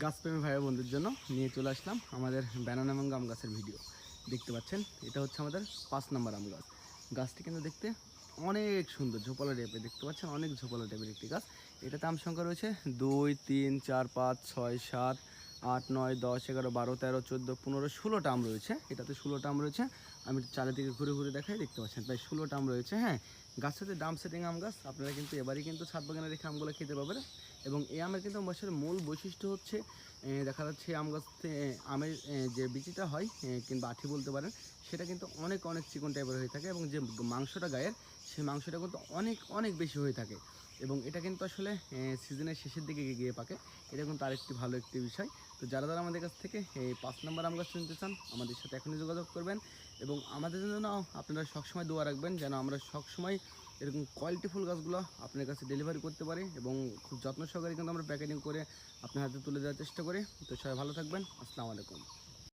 গাছপ্রেমী ভাই বন্ধুর জন্য নিয়ে চলে আসলাম আমাদের ব্যানানা এবং আম গাছের ভিডিও দেখতে পাচ্ছেন, এটা হচ্ছে আমাদের পাঁচ নম্বর আম গাছ। গাছটি কিন্তু দেখতে অনেক সুন্দর, ঝোপালো টাইপের দেখতে পাচ্ছেন? অনেক ঝোপালো টাইপের একটি গাছ। এটাতে আম সংখ্যা রয়েছে দুই, তিন, চার, পাঁচ, ছয়, সাত আট, নয়, দশ, এগারো, বারো, তেরো, চোদ্দ, পনেরো ষোলোটা আম রয়েছে। এটাতে ষোলোটা আম রয়েছে। আমি চারিদিকে ঘুরে ঘুরে দেখাই, দেখতে পাচ্ছেন? প্রায় ষোলোটা আম রয়েছে হ্যাঁ? গাছটাতে ডাম সেটিং আম গাছ। আপনারা কিন্তু এবারই কিন্তু ছাদ বাগানে রেখে আমগুলো খেতে পাবেন। এবং এই আমের কিন্তু বছর মূল বৈশিষ্ট্য হচ্ছে দেখা যাচ্ছে আম গাছ আমের যে বিচিটা হয় কিংবা আঠি বলতে পারেন, সেটা কিন্তু অনেক অনেক চিকন টাইপের হয়ে থাকে এবং যে মাংসটা গায়ের, সেই মাংসটা কিন্তু অনেক অনেক বেশি হয়ে থাকে। এবং এটা কিন্তু আসলে সিজনের শেষের দিকে গিয়ে পাকে। এটা কিন্তু আরেকটি ভালো একটি বিষয়। তো যারা যারা আমাদের কাছ থেকে পাঁচ নম্বর আম গাছ কিনতে চান, আমাদের সাথে এখনই যোগাযোগ করবেন এবং আমাদের জন্য আপনারা সবসময় দোয়া রাখবেন যেন আমরা সবসময় এরকম কোয়ালিটিফুল গাছগুলো আপনার কাছে ডেলিভারি করতে পারি এবং খুব যত্ন সহকারে কিন্তু আমরা প্যাকেটিং করে আপনার হাতে তুলে দেওয়ার চেষ্টা করি। তো সবাই ভালো থাকবেন। আসসালামু আলাইকুম।